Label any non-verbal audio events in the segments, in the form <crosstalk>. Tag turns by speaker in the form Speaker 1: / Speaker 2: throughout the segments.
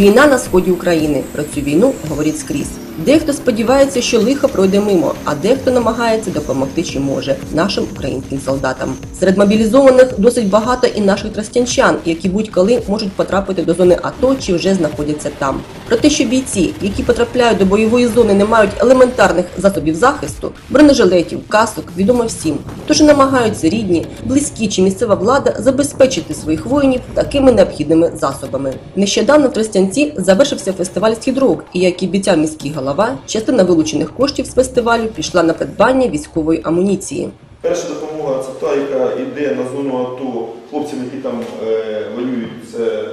Speaker 1: Війна на сході України. Про цю війну говорять скрізь. Дехто сподівається, що лихо пройде мимо, а дехто намагається допомогти чи може нашим українським солдатам. Серед мобілізованих досить багато і наших тростянчан, які будь-коли можуть потрапити до зони АТО чи вже знаходяться там. Про те, що бійці, які потрапляють до бойової зони, не мають елементарних засобів захисту, бронежилетів, касок, відомо всім. Тож намагаються рідні, близькі чи місцева влада забезпечити своїх воїнів такими необхідними засобами. Нещодавно в Тростянці завершився фестиваль «Східрук», і як і обіцяв міський голова, частина вилучених коштів з фестивалю пішла на придбання військової амуніції.
Speaker 2: Перша допомога це та, яка йде на зону АТО хлопцям, які там е, воюють, це, е,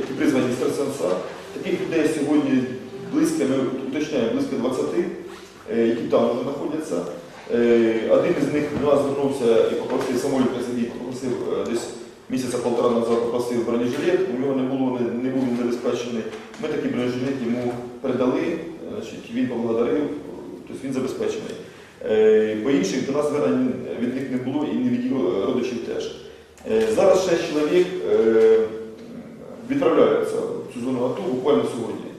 Speaker 2: які призвані з Трасенса. Таких людей сьогодні близько, ми уточняємо, близько 20, е, які там вже знаходяться. Один із них до нас звернувся і попросив, Самолюк Сергій попросив десь місяця полтора назад попросив бронежилет, у нього не було, не, не був він забезпечений. Ми такий бронежилет йому передали, значить, він поблагодарив, тобто він забезпечений. Е, По інших до нас звернень від них не було і не від його родичів теж. Е, Зараз шість чоловік е, відправляються в цю зону АТО буквально сьогодні,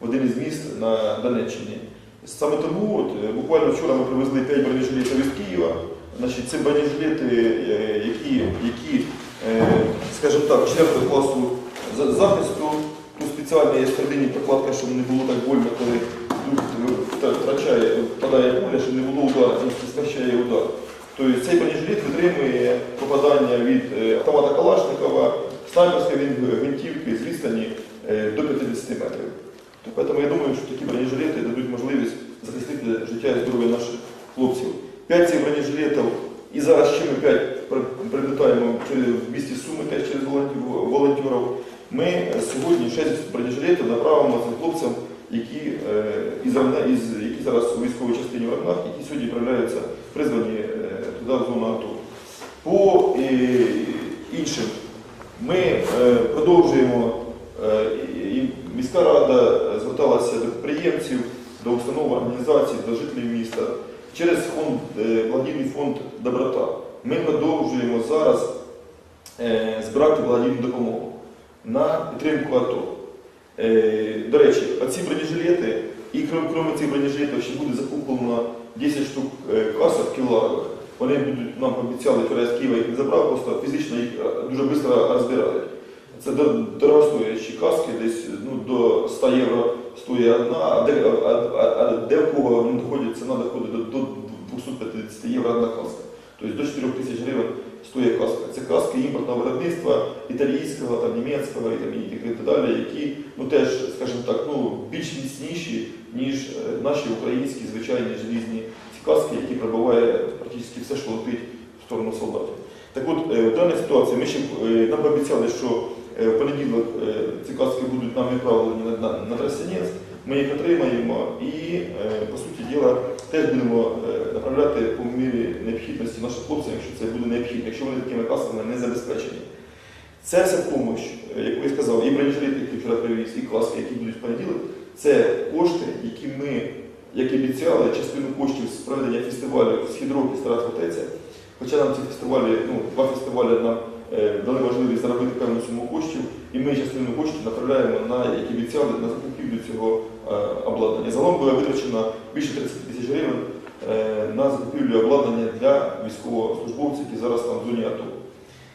Speaker 2: в один із міст на Донеччині. Саме тому от, буквально вчора ми привезли 5 бронежилетів із Києва. Значить, це бронежилети, які, які скажімо так, 4 класу захисту. Спеціальна є середині прокладка, щоб не було так больно, коли друг втрачає, впадає пуля, щоб не було удару, він смещає удар. Тобто цей бронежилет витримує попадання від е, автомата Калашникова, снайперської гвинтівки з відстані е, до 50 метрів. Тому я думаю, що такі бронежилети дадуть можливість захистити життя і здоров'я наших хлопців. П'ять цих бронежилетів і зараз ще ми п'ять прилітаємо в місті Суми теж через волонтерів. Ми сьогодні шість бронежилетів направимо цим хлопцям, які, е, із, із, які зараз у військовій частині в Равнах, які сьогодні відправляються призвані е, туди в зону АТО. По е, іншим ми продовжуємо, і- міська рада зверталася до підприємців, до установ організацій, до жителів міста через фонд, благодійний фонд Доброта. Ми продовжуємо зараз збирати благодійну допомогу на підтримку АТО. Е, До речі, оці бронежилети, і крім, цих бронежилетів ще буде закуплено 10 штук е, касок кіларових. Вони будуть, нам обіцяли, вчора з Києва їх не забрав, просто фізично їх е, дуже швидко розбирають. Це дор- дорогостоящі каски, десь ну, до 100 євро стоїть одна, а де, а, а, де в кого ну, доходить, ціна доходить до, до 250 євро одна каска. Тобто до 4 тисяч гривень стоїть каска. Це каски імпортного виробництва, італійського, там, німецького і, там, і так далі, які ну, теж, скажімо так, ну, більш міцніші, ніж е, наші українські звичайні желізні ці каски, які пробиває практично все, що летить в сторону солдатів. Так от, е, в даній ситуації ми ще е, нам пообіцяли, що е, в понеділок е, ці каски будуть нам відправлені на, на, на Тростянець, ми їх отримаємо і, е, по суті діла, теж будемо е, направляти по мірі необхідності наших хлопців, якщо це буде необхідно, якщо вони такими касками не забезпечені. Ця вся допомога, як я сказав, і бронежилети, які вчора привіз, і каски, які будуть в понеділок, це кошти, які ми, як і обіцяли, частину коштів з проведення фестивалю «Східроки Стара Фортеця, хоча нам ці фестивалі, ну, два фестивалі нам е, дали можливість заробити певну суму коштів, і ми частину коштів направляємо на, як і обіцяли, на закупівлю цього е, обладнання. Загалом було витрачено більше 30 тисяч гривень е, на закупівлю обладнання для військовослужбовців, які зараз там в зоні АТО.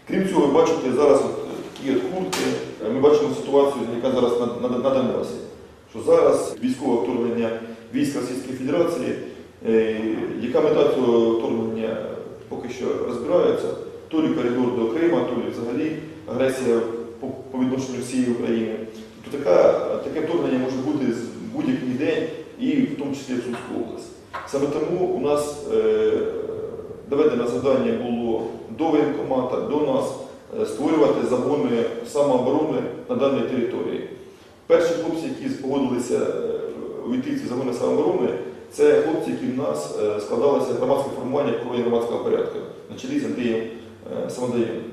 Speaker 2: Крім цього, ви бачите зараз от такі от куртки, Е, ми бачимо ситуацію, яка зараз на, на, на Донбасі. Що зараз військове вторгнення військ Російської Федерації, е, яка мета цього вторгнення поки що розбирається, то лі коридор до Крима, то лі взагалі агресія по, відношенню Росії України. Тобто така, таке вторгнення може бути з будь-який день і в тому числі в Сумську область. Саме тому у нас е, доведено завдання було до воєнкомата, до нас е, створювати загони самооборони на даній території. Перші хлопці, які погодилися е, увійти в ці загони самооборони, це хлопці, які в нас е, складалися громадське формування охорони громадського порядку на чолі з Андрієм Самодаєм.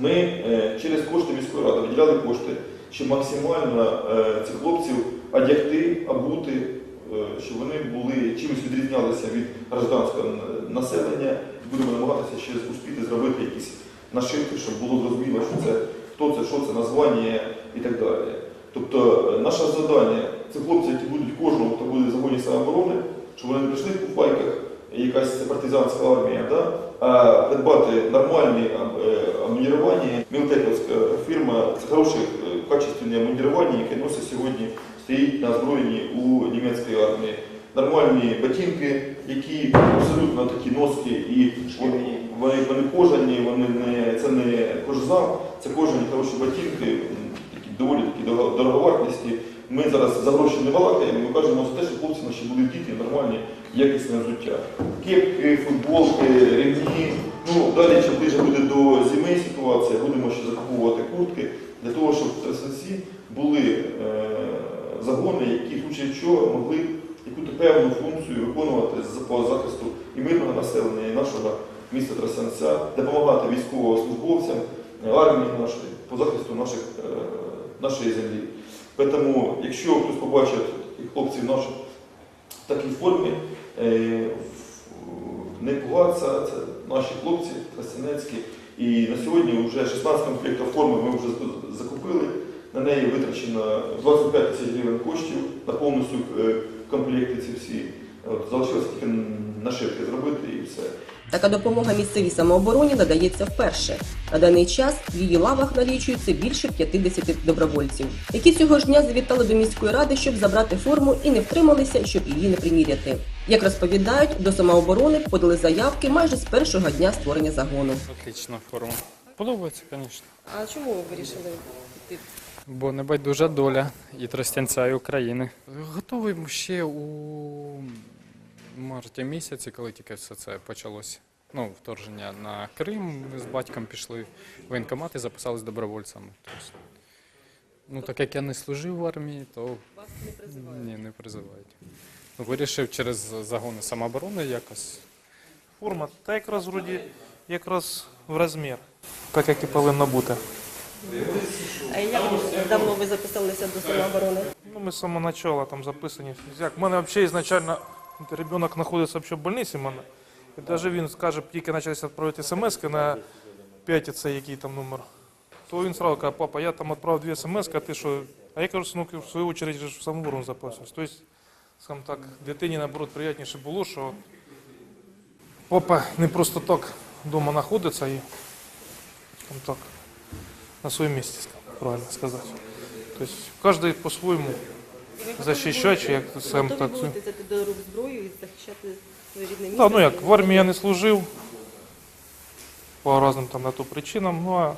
Speaker 2: Ми е, через кошти міської ради виділяли кошти, щоб максимально е, цих хлопців одягти, обути, е, щоб вони були чимось відрізнялися від гражданського населення. Будемо намагатися ще успіти зробити якісь нашивки, щоб було зрозуміло, що це хто це, що це, названня і так далі. Тобто е, наше завдання це хлопці, які будуть кожного, хто буде в загоні самооборони, щоб вони не прийшли в купайках, якась партизанська армія, да? а придбати нормальні е, амунірування. Мілтековська фірма це хороше е, качественне амунірування, яке носить сьогодні, стоїть на озброєнні у німецької армії. Нормальні ботинки, які абсолютно такі носки, і вони, вони, вони кожані, вони не, це не кожзам, це кожані хороші ботинки, такі доволі такі дорого- дороговартісні. Ми зараз за гроші балакаємо, ми кажемо за те, що хлопці наші будуть діти, нормальні, якісне взуття. Кепки, футболки, ремні. Ну, далі, чим ближе буде до зими ситуація, будемо ще закуповувати куртки для того, щоб в Трасенсі були е, загони, які в случаї чого могли якусь певну функцію виконувати по захисту і мирного населення, і нашого міста Трасенця, допомагати військовослужбовцям, армії нашої по захисту наших, е, нашої землі. Тому, якщо хтось побачить хлопців наших в такій формі, е, не пугатися, це наші хлопці тростянецькі. І на сьогодні вже 16 комплектів форми ми вже закупили. На неї витрачено 25 тисяч гривень коштів на повністю е, комплекти ці всі. От, залишилось тільки нашивки зробити і все.
Speaker 1: Така допомога місцевій самообороні надається вперше. На даний час в її лавах налічується більше 50 добровольців, які цього ж дня завітали до міської ради, щоб забрати форму і не втрималися, щоб її не приміряти. Як розповідають, до самооборони подали заявки майже з першого дня створення загону.
Speaker 3: Отлична форма. Подобається, звісно.
Speaker 1: А чому ви вирішили піти?
Speaker 3: Бо небайдужа доля і Тростянця, і України. Готовий ще у марті місяці, коли тільки все це почалося. Ну, вторгнення на Крим. Ми з батьком пішли в воєнкомат і записались добровольцями. Тобто, ну, так як я не служив в армії, то
Speaker 1: Вас не призивають.
Speaker 3: ні, не призивають. Ну, Вирішив через загони самооборони якось
Speaker 4: Форма та якраз вроді якраз в розмір, так як і повинно бути.
Speaker 1: А як давно ви записалися до самооборони?
Speaker 4: Ну, ми з самого початку там записані. Як в мене взагалі ізначально ребенок знаходиться взагалі в больниці в мене. І навіть він скаже, тільки почалися відправити смс на 5 який там номер. То він одразу каже, папа, я там відправив дві смс, а ти що? А я кажу, синок, в свою ж в самооборону записуюсь. Тобто, скажімо так, дитині наоборот приємніше було, що папа не просто так вдома знаходиться і скажімо так, на своєму місці, правильно сказати. Тобто кожен по-своєму захищати, чи як сам так.
Speaker 1: взяти до рук зброю і захищати своє рідне
Speaker 4: Да, ну як, в армії я не служив по різним там на то причинам. Ну а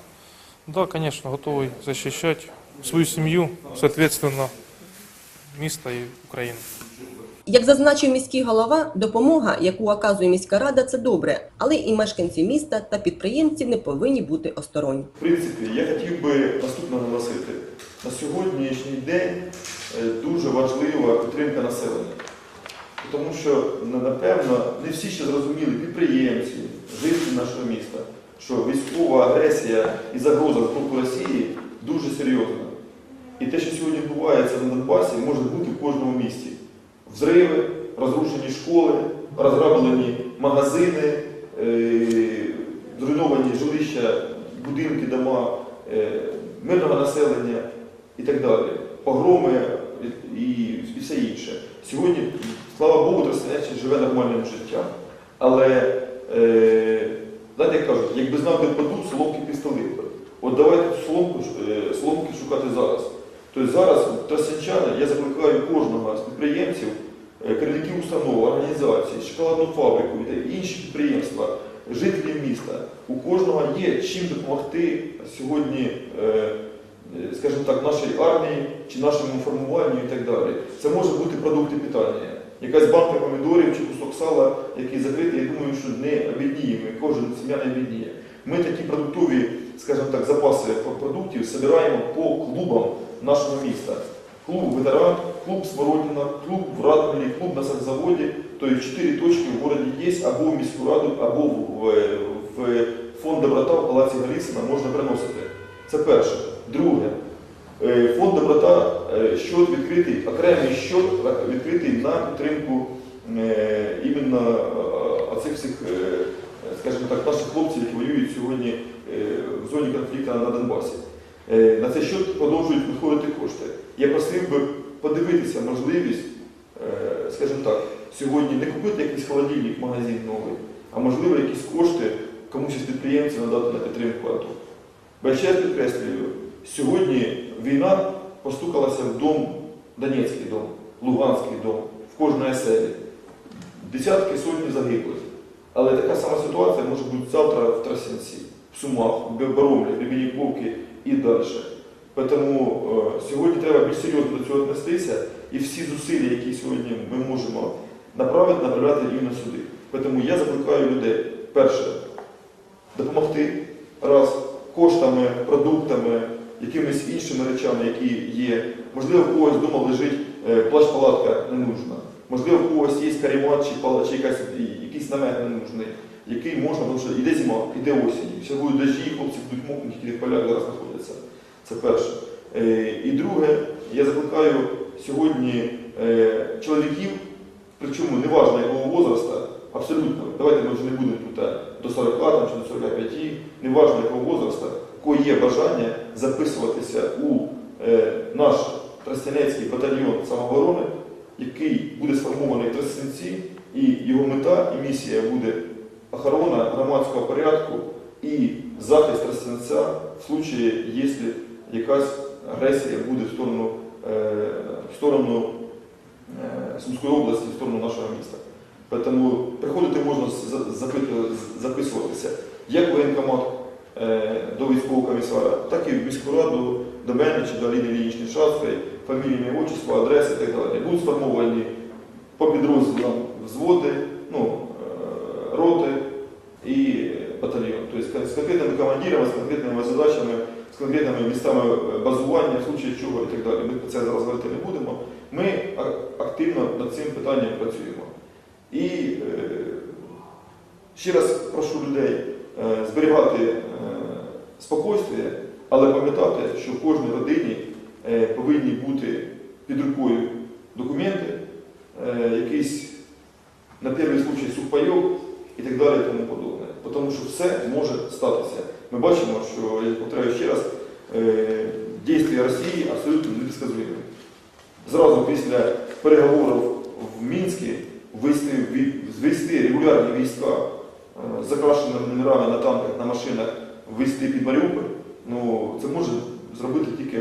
Speaker 4: да, звісно, готовий захищати свою сім'ю, соответственно, міста і Україну.
Speaker 1: Як зазначив міський голова, допомога, яку оказує міська рада, це добре, але і мешканці міста та підприємці не повинні бути осторонь.
Speaker 2: В принципі, я хотів би наступне наголосити. На сьогоднішній день дуже важлива підтримка населення. Тому що, напевно, не всі ще зрозуміли підприємці, жителі нашого міста, що військова агресія і загроза з боку Росії дуже серйозна. І те, що сьогодні відбувається на Донбасі, може бути в кожному місті. Взриви, розрушені школи, розграблені магазини, е, зруйновані жилища, будинки, дома е, мирного населення і так далі. Погроми і, все інше. Сьогодні, слава Богу, Тростянець живе нормальним життям. Але, е, знаєте, як кажуть, якби знав де паду, соломки пістолет. От давайте соломку, е, соломки шукати зараз. Тобто зараз тростянчани, я закликаю кожного з підприємців, е, керівників установ, організацій, шоколадну фабрику і інші підприємства, жителів міста. У кожного є чим допомогти сьогодні, е, скажімо так, нашій армії чи нашому формуванню і так далі. Це може бути продукти питання. Якась банка помідорів чи кусок сала, який закритий, я думаю, що не обідніємо, і кожен сім'я не обідніє. Ми такі продуктові, скажімо так, запаси продуктів збираємо по клубам нашого міста. Клуб ветеран, клуб Смородина, клуб в Радмілі, клуб на сахзаводі. Тобто чотири точки в місті є або в міську раду, або в, в фонд доброта в Палаці Галісина можна приносити. Це перше. Друге. Е, Фонд доброта, е, щот відкритий, окремий щот відкритий на підтримку е, іменно е, оцих всіх, е, скажімо так, наших хлопців, які воюють сьогодні е, в зоні конфлікту на Донбасі. Е, На цей счет продовжують надходити кошти. Я просив би подивитися можливість, е, скажімо так, сьогодні не купити якийсь холодильник, магазин новий, а можливо якісь кошти комусь із підприємців надати на підтримку АТО. Бо ще підкреслюю, сьогодні війна постукалася в дом, Донецький дом, Луганський дом, в кожної селі. Десятки, сотні загиблих. Але така сама ситуація може бути завтра в Трасянці, в Сумах, в Боромлі, в Рібініковці і далі. Тому е, сьогодні треба більш серйозно до цього віднестися і всі зусилля, які сьогодні ми можемо направити, направляти рівно сюди. Тому я закликаю людей, перше, допомогти раз коштами, продуктами, якимись іншими речами, які є. Можливо, в когось вдома лежить е, плащ-палатка ненужна. Можливо, в когось є карімат чи, чи якась, якийсь намет ненужний, який можна, тому що йде зима, йде осінь. Ще будуть дощі, хлопці будуть мокнути, які в полях зараз знаходяться. Це перше. Е, І друге, я закликаю сьогодні е, чоловіків, причому неважно якого возраста, абсолютно, давайте ми вже не будемо тут до 40 там, чи до 45, неважно якого возраста, у кого є бажання записуватися у е, наш Тростянецький батальйон самооборони, який буде сформований в Тростянці, і його мета і місія буде охорона громадського порядку і захист Тростянця в случае, якщо якась агресія буде в сторону, е, в сторону е, Сумської області, в сторону нашого міста. Тому приходити можна записуватися як воєнкомат до військового комісара, так і в міську раду до мене чи до Аліни Іллінічної Шацької, фамілії, отчество, адреси і так далі. Будуть сформовані по підрозділам взводи, ну, е, роти і батальйон. Тобто з конкретними командирами, з конкретними задачами, з конкретними містами е, базування, в случаї чого і так далі. Ми про це зараз говорити не будемо. Ми активно над цим питанням працюємо. І е, ще раз прошу людей е, зберігати е, спокійствие, але пам'ятати, що в кожній родині е, повинні бути під рукою документи, е, якийсь на перший случай сухпайок і так далі тому подобне. Тому що все може статися. Ми бачимо, що, я повторяю ще раз, е, Росії абсолютно непредсказуемі. Зразу після переговорів в Мінську ввести регулярні війська з закрашеними номерами на танках, на машинах, ввести під Маріуполь, ну, це може зробити тільки,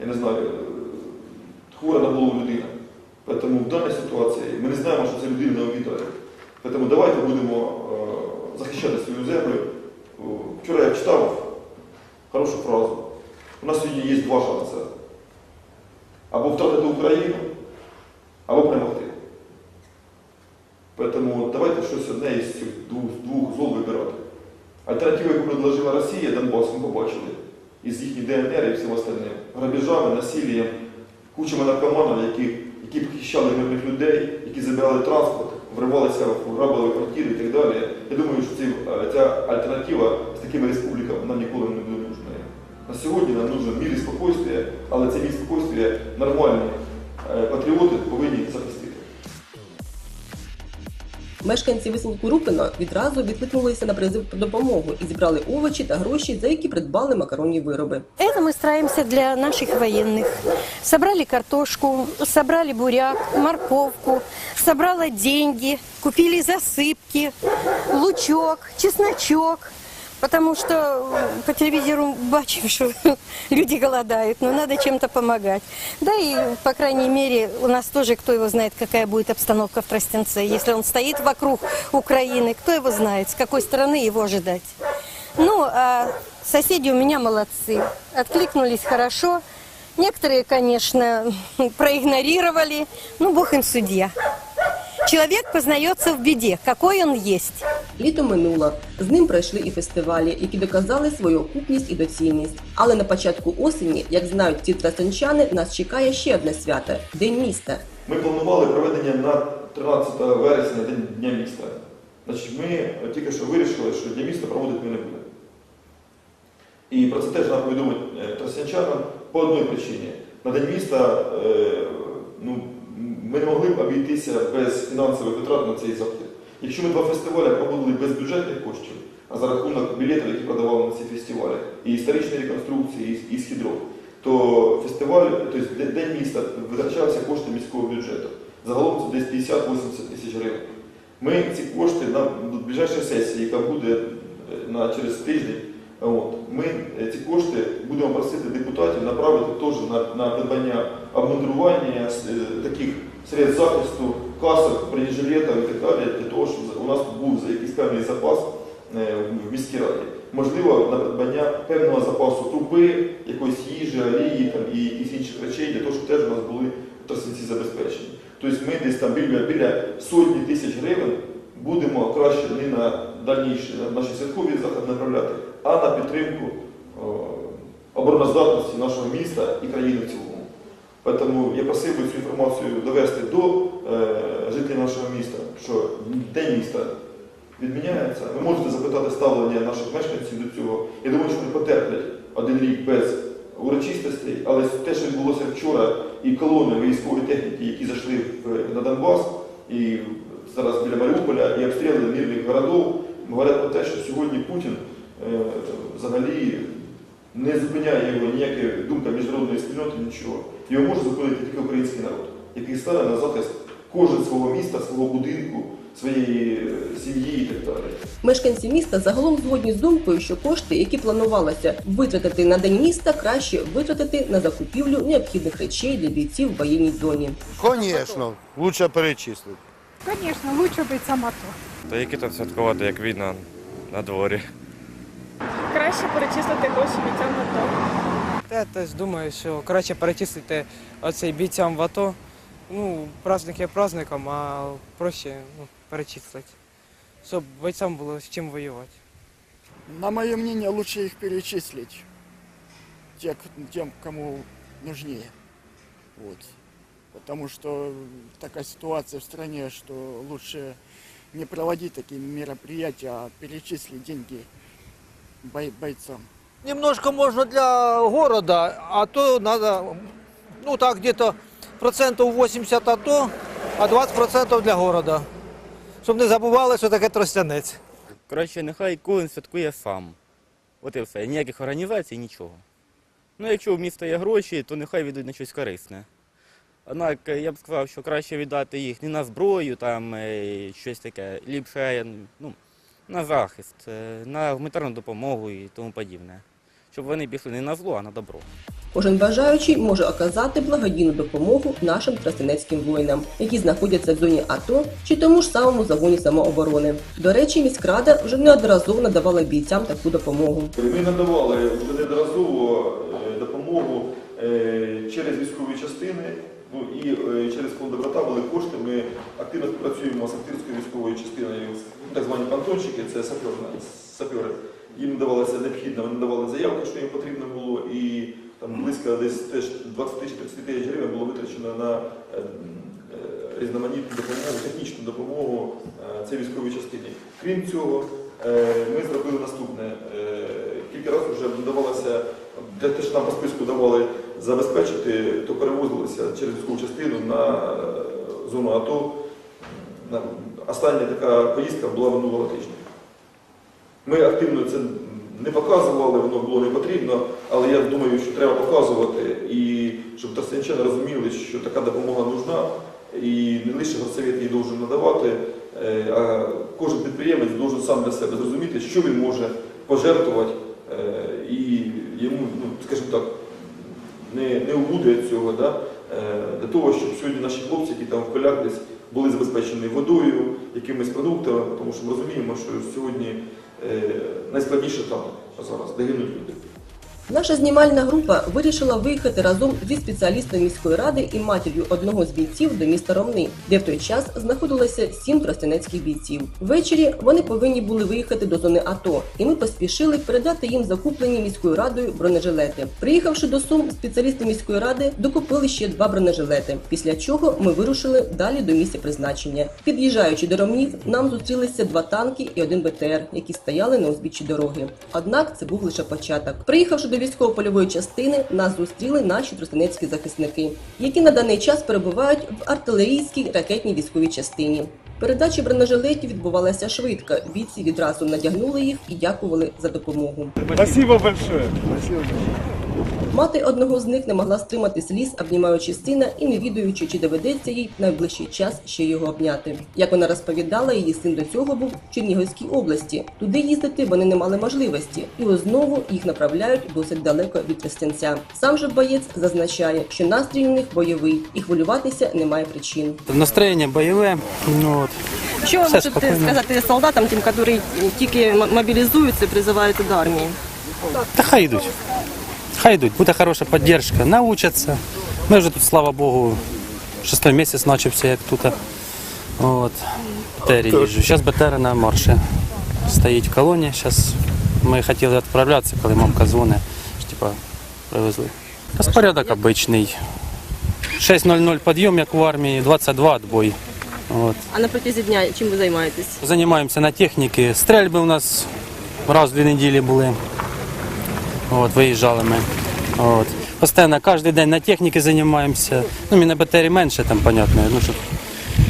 Speaker 2: я не знаю, е, хвора на голову людина. Тому в даній ситуації ми не знаємо, що ця людина не обідає. Тому давайте будемо е, захищати свою землю. Вчора я читав хорошу фразу. У нас сьогодні є два шанси. Або втратити Україну, або перемогти. Тому давайте щось одне із цих двох зол вибирати. Альтернативу, яку предложила Росія, Донбас, ми побачили. Із їхніх ДНР і всім остальним. Грабіжами, насиллям, кучами наркоманів, які, які похищали мирних людей, які забирали транспорт, вривалися в грабили квартири і так далі. Я думаю, що ці, е, ця альтернатива з такими республіками нам ніколи не буде нужною. На сьогодні нам нужно мір і спокійствие, але це мір і спокійствие
Speaker 1: Мешканці висілку Рупино відразу відкликнулися на призив про допомогу і зібрали овочі та гроші, за які придбали макаронні вироби.
Speaker 5: Это мы стараемся для наших военных. Собрали картошку, собрали буряк, морковку, собрала деньги, купили засыпки, лучок, чесночок. Потому что э, по телевизору бачим, что <laughs> люди голодают, но надо чем-то помогать. Да и, по крайней мере, у нас тоже, кто его знает, какая будет обстановка в Тростенце. Если он стоит вокруг Украины, кто его знает, с какой стороны его ожидать. Ну, а соседи у меня молодцы. Откликнулись хорошо. Некоторые, конечно, <laughs> проигнорировали. Ну, бог им судья. Человек познается в беде, какой он есть.
Speaker 1: Літо минуло. З ним пройшли і фестивалі, які доказали свою окупність і доцільність. Але на початку осені, як знають ці тростянчани, нас чекає ще одне свято День міста.
Speaker 2: Ми планували проведення на 13 вересня День Дня міста. Значить, ми тільки що вирішили, що Дня міста проводити ми не будемо. І про це теж треба повідомити е, по одній причині. На День міста е, ну, ми не могли б обійтися без фінансових витрат на цей захід. Якщо ми два фестивалі проводили без бюджетних коштів, а за рахунок білетів, які продавали на ці фестивалі, і історичної реконструкції, і, східров, то фестиваль, тобто День міста витрачався кошти міського бюджету. Загалом це десь 50-80 тисяч гривень. Ми ці кошти на ближайшій сесії, яка буде е, на, через тиждень, от, ми е, ці кошти будемо просити депутатів направити теж на, на придбання обмундирування е, таких средств захисту, касок, бронежилетів і так далі, для того, щоб у нас був якийсь певний запас е, в міській раді. Можливо, на придбання певного запасу крупи, якоїсь їжі, олії там, і якихось інших речей, для того, щоб теж у нас були трасинці забезпечені. Тобто ми десь там біля, біля сотні тисяч гривень будемо краще не на дальніші на наші святкові заходи направляти, а на підтримку обороноздатності нашого міста і країни в цілому. Тому я просив би цю інформацію довести до е, жителів нашого міста, що День міста відміняється. Ви можете запитати ставлення наших мешканців до цього. Я думаю, що вони потерплять один рік без урочистостей, але те, що відбулося вчора, і колони військової техніки, які зайшли на Донбас, і зараз біля Маріуполя, і обстріли мирних городів, говорять про те, що сьогодні Путін е, взагалі не зупиняє його ніяка думка міжнародної спільноти, нічого. Його може зупинити тільки український народ, який стане на захист кожен свого міста, свого будинку, своєї е, сім'ї і так далі.
Speaker 1: Мешканці міста загалом згодні з думкою, що кошти, які планувалося витратити на день міста, краще витратити на закупівлю необхідних речей для бійців в воєнній зоні.
Speaker 6: Звісно, лучше перечислити.
Speaker 7: Звісно, лучше бути сама то.
Speaker 8: Та які там святкувати, як війна на дворі.
Speaker 9: Краще перечислити гроші бійцям АТО.
Speaker 10: Я теж думаю, що краще перечислити оцей бійцям в АТО. Ну, праздник є праздником, а проще ну, перечислити. Щоб бойцям було з чим воювати.
Speaker 11: На мое мнение, лучше их перечислить те, тем, кому нужнее. Вот. Потому что такая ситуация в стране, что лучше не проводить такие мероприятия, а перечислить деньги бой- бойцам.
Speaker 12: Немножко можно для города, а то надо, ну так, где-то процентов 80 АТО, а 20 процентов для города. Щоб не забували, що таке тростянець.
Speaker 8: Коротше, нехай кожен святкує сам. От і все. Ніяких організацій, нічого. Ну, якщо в міста є гроші, то нехай відуть на щось корисне. Однак е, я б сказав, що краще віддати їх не на зброю, там е, щось таке, ліпше ну, на захист, е, на гуманітарну допомогу і тому подібне. Щоб вони пішли не на зло, а на добро.
Speaker 1: Кожен бажаючий може оказати благодійну допомогу нашим тростянецьким воїнам, які знаходяться в зоні АТО чи тому ж самому загоні самооборони. До речі, міськрада вже неодноразово надавала бійцям таку допомогу.
Speaker 2: Ми надавали вже неодноразово е, допомогу е, через військові частини. Ну і через фонд доброта були кошти. Ми активно співпрацюємо з активською військовою частиною, так звані пантончики, це сапери. Їм надавалося необхідно, вони надавали заявки, що їм потрібно було, і там близько десь теж 20 тисяч 30 тисяч гривень було витрачено на е, е, різноманітну допомогу, технічну допомогу е, цій військовій частині. Крім цього, ми зробили наступне. Кілька разів вже надавалося, для те, що нам по списку давали забезпечити, то перевозилися через військову частину на зону АТО. Остання така поїздка була минулого тижня. Ми активно це не показували, воно було не потрібно, але я думаю, що треба показувати, і щоб тростянчани розуміли, що така допомога нужна, і не лише горсовет її должен надавати, е, а кожен підприємець должен сам для себе зрозуміти, що він може пожертвувати, е, і йому, ну, скажімо так, не, не убуде цього, да? е, для того, щоб сьогодні наші хлопці, які там в полях десь були забезпечені водою, якимись продуктами, тому що ми розуміємо, що сьогодні е, найскладніше там зараз, де гинуть люди.
Speaker 1: Наша знімальна група вирішила виїхати разом зі спеціалістом міської ради і матір'ю одного з бійців до міста Ромни, де в той час знаходилося сім тростянецьких бійців. Ввечері вони повинні були виїхати до зони АТО, і ми поспішили передати їм закуплені міською радою бронежилети. Приїхавши до Сум, спеціалісти міської ради докупили ще два бронежилети. Після чого ми вирушили далі до місця призначення. Під'їжджаючи до Ромнів, нам зустрілися два танки і один БТР, які стояли на узбіччі дороги. Однак це був лише початок. Приїхавши до військово-польової частини, нас зустріли наші тростянецькі захисники, які на даний час перебувають в артилерійській ракетній військовій частині. Передача бронежилетів відбувалася швидко. Бійці відразу надягнули їх і дякували за допомогу.
Speaker 6: Спасибо большое.
Speaker 1: Мати одного з них не могла стримати сліз, обнімаючи сина і не відаючи, чи доведеться їй в найближчий час ще його обняти. Як вона розповідала, її син до цього був в Чернігівській області. Туди їздити вони не мали можливості, і ось знову їх направляють досить далеко від Тростянця. Сам же боєць зазначає, що настрій у них бойовий і хвилюватися немає причин.
Speaker 13: Настроєння бойове. Ну, от.
Speaker 5: Що ви
Speaker 13: Все
Speaker 5: можете
Speaker 13: спокійно.
Speaker 5: сказати солдатам, тим, які тільки мобілізуються, призиваються до армії?
Speaker 13: Та хай йдуть. Хай йдуть, буде хороша підтримка, научаться. Ми вже тут, слава Богу, шостий місяць почався, як тут. От. БТР їжджу. Зараз БТР на марші. Стоїть в колоні. Зараз ми хотіли відправлятися, коли мамка дзвонить, що типа привезли. Розпорядок обичний. 6.00 підйом, як в армії, 22 відбой. От.
Speaker 5: А на протязі дня чим ви займаєтесь?
Speaker 13: Займаємося на техніці. Стрельби у нас раз в дві неділі були. От, виїжджали ми. От. Постійно кожен день на техніці займаємося. Ну, мені на БТРі менше, там, понятно. Ну, щоб,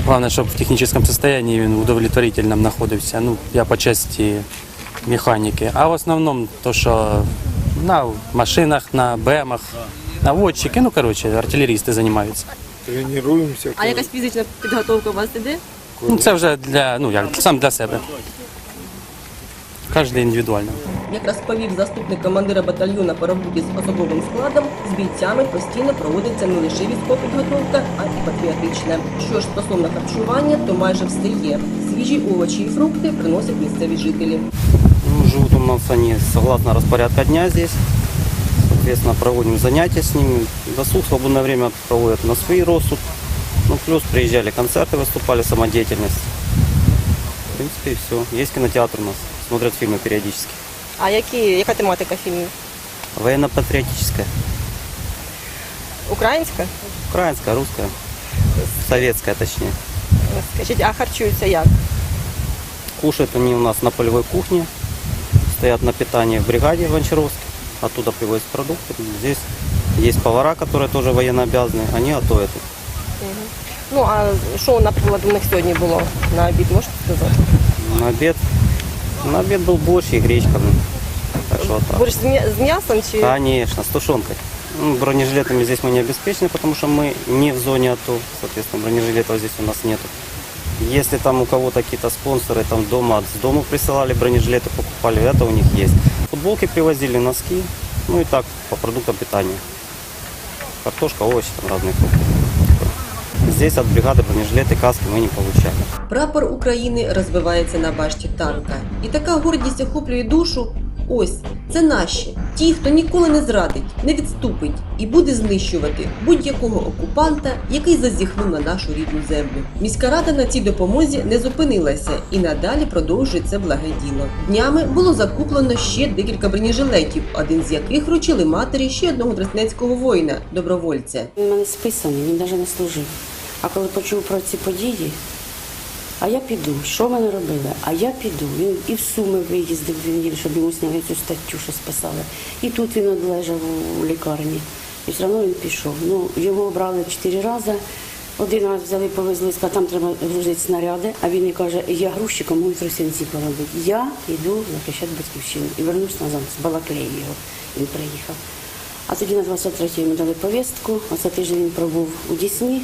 Speaker 13: головне, щоб в технічному стані він удовлетворительному знаходився. Ну, я по часті механіки. А в основному то, що на машинах, на БМах, наводчики, ну, коротше, артилерісти займаються.
Speaker 6: Тренируемся.
Speaker 5: А якась фізична підготовка у вас іде?
Speaker 13: Ну, це вже для, ну, як, сам для себе. Кожен індивідуально.
Speaker 1: Як розповів заступник командира батальйону по роботі з особовим складом, з бійцями постійно проводиться не лише військова підготовка, а й патріотична. Що ж стосовно харчування, то майже все є. Свіжі овочі і фрукти приносять місцеві жителі.
Speaker 8: Ну, живут у нас они согласно распорядка дня здесь. Соответственно, проводим занятия с ними. Досуг, свободное время проводят на свой розсуд. Ну, плюс приезжали концерты, выступали, самодеятельность. В принципе, и все. Есть кинотеатр у нас. Смотрят фильмы периодически.
Speaker 5: А які, яка тематика фільмів?
Speaker 8: Военно-патриотическая.
Speaker 5: Українська?
Speaker 8: Украинская, русская. Советская, точнее.
Speaker 5: Скажіть, а харчуються як?
Speaker 8: Кушают они у нас на полевой кухне. Стоят на питании в бригаде в Гончаровске. Оттуда привозят продукты. Здесь есть повара, которые тоже военно обязаны. Они готовят. их.
Speaker 5: Ну, а що, наприклад, у них сьогодні було на обід, можете сказати?
Speaker 8: На обед. На обед был борщ и гречка. блин. Так что вот так.
Speaker 5: Борщ м'я- з м'ясом чи?
Speaker 8: Конечно, с тушенкой. Ну, бронежилетами здесь мы не обеспечены, потому что мы не в зоне АТО. Соответственно, бронежилетов здесь у нас нету. Если там у кого-то какие-то спонсоры там дома, с дому присылали бронежилеты, покупали, это у них есть. Футболки привозили, носки, ну и так по продуктам питания. Картошка, овощи, там разные фрукты. Здесь от бригады бронежилеты, каски мы не получали.
Speaker 1: Прапор України розвивається на башті танка. І така гордість охоплює душу. Ось це наші, ті, хто ніколи не зрадить, не відступить і буде знищувати будь-якого окупанта, який зазіхнув на нашу рідну землю. Міська рада на цій допомозі не зупинилася і надалі продовжує це благе діло. Днями було закуплено ще декілька бронежилетів, один з яких вручили матері ще одного треснецького воїна, добровольця.
Speaker 14: Він у мене списаний, він навіть не служив. А коли почув про ці події, а я піду. Що мене робили? А я піду. Він і в Суми виїздив неділі, щоб йому зняли цю статтю, що списали. І тут він одлежав у лікарні. І все одно він пішов. Ну, його обрали чотири рази. Один раз взяли, повезли, сказали, там треба грузити снаряди, а він і каже, я грузчиком можу тросянці поробити. Я йду захищати батьківщину. І вернусь назад, з Балаклеї його. Він приїхав. А тоді на 23-й йому дали повістку, оце тиждень він пробув у Дісні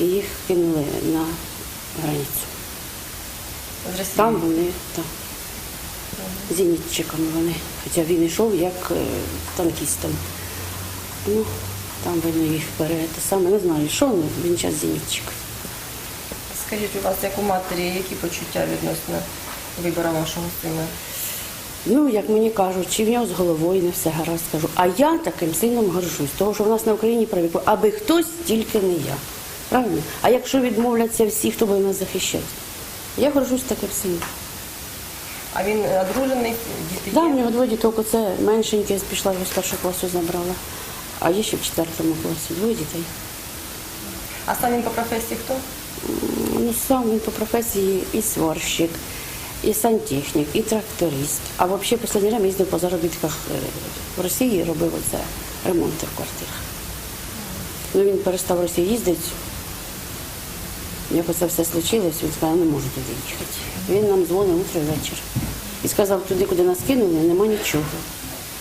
Speaker 14: і їх кинули на границю. Там вони, так. Зенітчиками вони. Хоча він йшов як е, танкістом. Ну, там вони їх пере, саме, не знаю, що ну, він час зенітчик.
Speaker 5: Скажіть, у вас як у матері, які почуття відносно вибору вашого сина?
Speaker 14: Ну, як мені кажуть, чи в нього з головою не все гаразд кажу. А я таким сином горжусь, тому що в нас на Україні привикли, аби хтось, тільки не я. Правильно? А якщо відмовляться всі, хто буде нас захищати? Я горжусь таким сином.
Speaker 5: А він одружений, діти
Speaker 14: Да, в нього двоє діток, оце меншеньке пішла його з першого класу забрала. А є ще в четвертому класі двоє дітей.
Speaker 5: А сам він по професії хто?
Speaker 14: Ну, сам він по професії і сварщик, і сантехнік, і тракторист. А взагалі останнє время їздив по заробітках е, в Росії, робив оце ремонти в квартирах. Ну, він перестав в Росію їздити. Як оце все случилось, він сказав, не можу туди їхати. Він нам дзвонив утро вечір. І сказав, туди, куди нас кинули, нема нічого.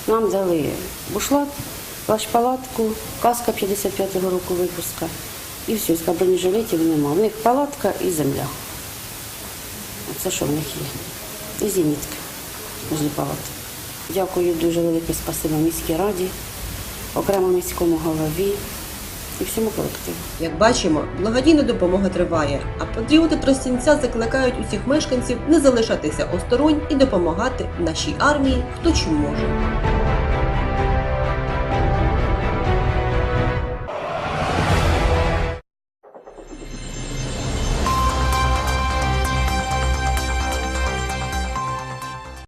Speaker 14: Нам дали бушлат, плащ-палатку, каска 55-го року випуска. І все, сказав, бронежилетів нема. В них палатка і земля. Оце що в них є. І зенітка возле палатки. Дякую дуже велике спасибо міській раді, окремо міському голові і всьому колективу.
Speaker 1: Як бачимо, благодійна допомога триває, а патріоти Тростянця закликають усіх мешканців не залишатися осторонь і допомагати нашій армії, хто чим може.